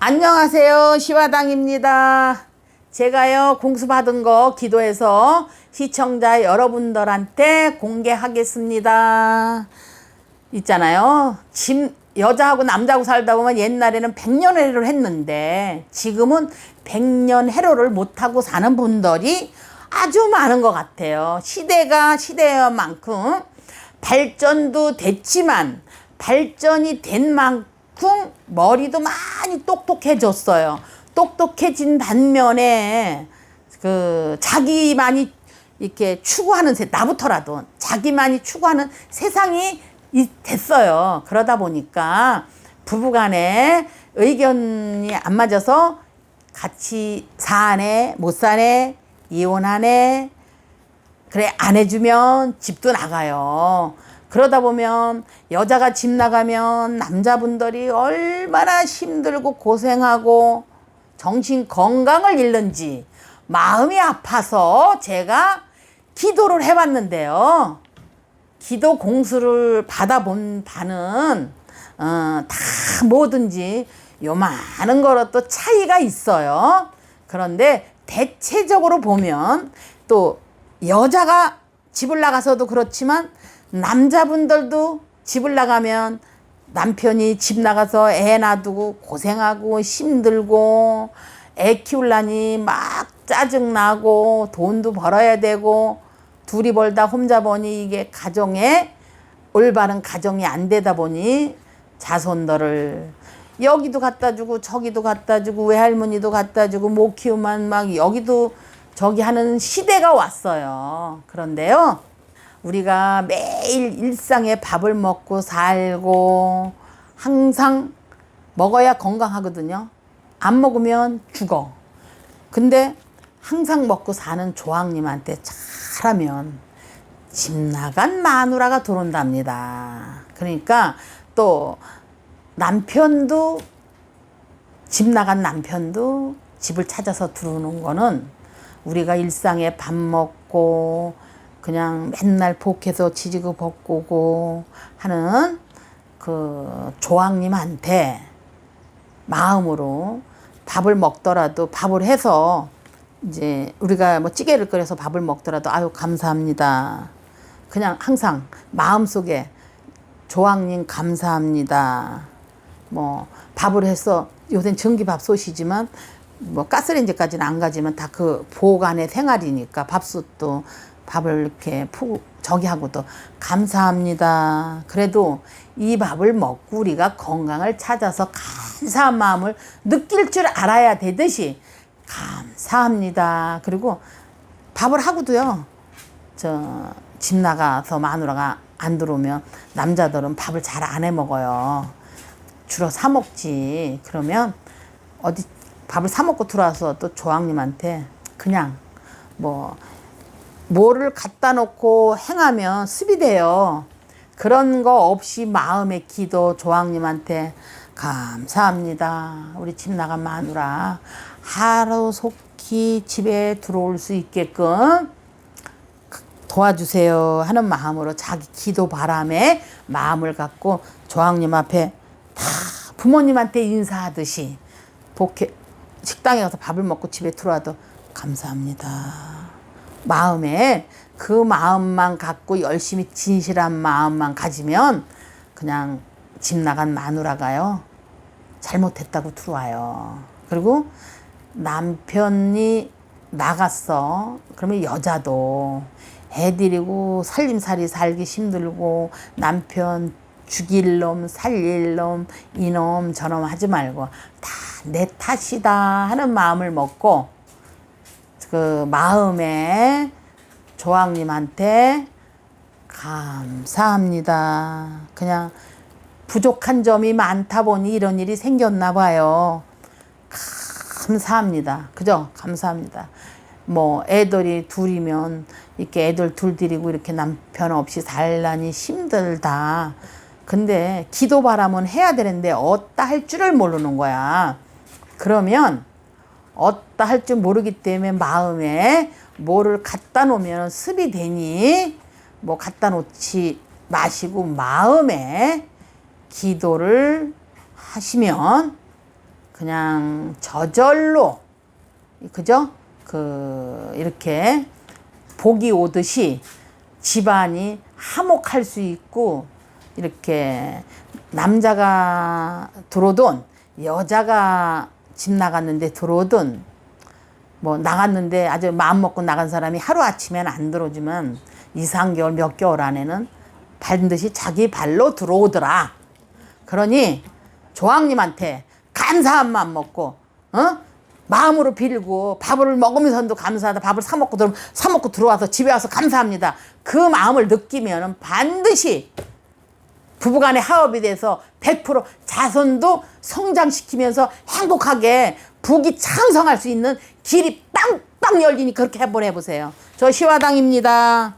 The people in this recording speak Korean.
안녕하세요. 시화당입니다. 제가요, 공수받은 거 기도해서 시청자 여러분들한테 공개하겠습니다. 있잖아요. 집, 여자하고 남자하고 살다 보면 옛날에는 백년 해로를 했는데 지금은 백년 해로를 못하고 사는 분들이 아주 많은 것 같아요. 시대가 시대인 만큼 발전도 됐지만 발전이 된 만큼 머리도 많이 똑똑해졌어요. 똑똑해진 반면에 그 자기만이 이렇게 추구하는 세, 나부터라도 자기만이 추구하는 세상이 됐어요. 그러다 보니까 부부간에 의견이 안 맞아서 같이 사네 못 사네 이혼하네 그래 안 해주면 집도 나가요. 그러다 보면 여자가 집 나가면 남자분들이 얼마나 힘들고 고생하고 정신 건강을 잃는지 마음이 아파서 제가 기도를 해봤는데요. 기도 공수를 받아본 바는 어, 다 뭐든지 요 많은 거로 또 차이가 있어요. 그런데 대체적으로 보면 또 여자가 집을 나가서도 그렇지만 남자분들도 집을 나가면 남편이 집 나가서 애 놔두고 고생하고 힘들고 애 키울라니 막 짜증나고 돈도 벌어야 되고 둘이 벌다 혼자 보니 이게 가정에 올바른 가정이 안 되다 보니 자손들을 여기도 갖다 주고 저기도 갖다 주고 외할머니도 갖다 주고 못 키우면 막 여기도 저기 하는 시대가 왔어요. 그런데요. 우리가 매일 일상에 밥을 먹고 살고 항상 먹어야 건강하거든요. 안 먹으면 죽어. 근데 항상 먹고 사는 조항님한테 잘하면 집 나간 마누라가 들어온답니다. 그러니까 또 남편도 집 나간 남편도 집을 찾아서 들어오는 거는 우리가 일상에 밥 먹고 그냥 맨날 복해서 지지고 볶고 하는 그 조항님한테 마음으로 밥을 먹더라도 밥을 해서 이제 우리가 뭐 찌개를 끓여서 밥을 먹더라도 아유 감사합니다. 그냥 항상 마음속에 조항님 감사합니다. 뭐 밥을 해서 요새 전기밥솥이지만 뭐 가스레인지까지는 안 가지만 다 그 보관의 생활이니까 밥솥도 밥을 이렇게 푸 저기 하고도 감사합니다. 그래도 이 밥을 먹고 우리가 건강을 찾아서 감사한 마음을 느낄 줄 알아야 되듯이 감사합니다. 그리고 밥을 하고도요. 저 집 나가서 마누라가 안 들어오면 남자들은 밥을 잘 안 해 먹어요. 주로 사 먹지. 그러면 어디 밥을 사 먹고 들어와서 또 조항님한테 그냥 뭐 뭐를 갖다 놓고 행하면 습이 돼요. 그런 거 없이 마음의 기도 조항님한테 감사합니다. 우리 집 나간 마누라 하루 속히 집에 들어올 수 있게끔 도와주세요 하는 마음으로 자기 기도 바람에 마음을 갖고 조항님 앞에 다 부모님한테 인사하듯이 복해 식당에 가서 밥을 먹고 집에 들어와도 감사합니다. 마음에 그 마음만 갖고 열심히 진실한 마음만 가지면 그냥 집 나간 마누라가요 잘못했다고 들어와요. 그리고 남편이 나갔어. 그러면 여자도 애들이고 살림살이 살기 힘들고 남편 죽일 놈, 살릴 놈, 이놈, 저놈 하지 말고 다 내 탓이다 하는 마음을 먹고 그 마음에 조항님한테 감사합니다. 그냥 부족한 점이 많다 보니 이런 일이 생겼나 봐요. 감사합니다. 그죠? 감사합니다. 뭐 애들이 둘이면 이렇게 애들 둘 데리고 이렇게 남편 없이 살라니 힘들다. 근데 기도 바람은 해야 되는데 어따 할 줄을 모르는 거야. 그러면 어따 할 줄 모르기 때문에 마음에 뭐를 갖다 놓으면 습이 되니 뭐 갖다 놓지 마시고 마음에 기도를 하시면 그냥 저절로 그죠? 그 이렇게 복이 오듯이 집안이 화목할 수 있고 이렇게 남자가 들어오든 여자가 집 나갔는데 들어오든 뭐 나갔는데 아주 마음 먹고 나간 사람이 하루 아침에는 안 들어오지만 2, 3개월 몇 개월 안에는 반드시 자기 발로 들어오더라. 그러니 조항님한테 감사한 마음 먹고 어? 마음으로 빌고 밥을 먹으면서도 감사하다. 밥을 사 먹고 들어 사 먹고 들어와서 집에 와서 감사합니다. 그 마음을 느끼면은 반드시 부부간의 화합이 돼서 100% 자손도 성장시키면서 행복하게 부귀 창성할 수 있는 길이 빵빵 열리니 그렇게 한번 해보세요. 저 시화당입니다.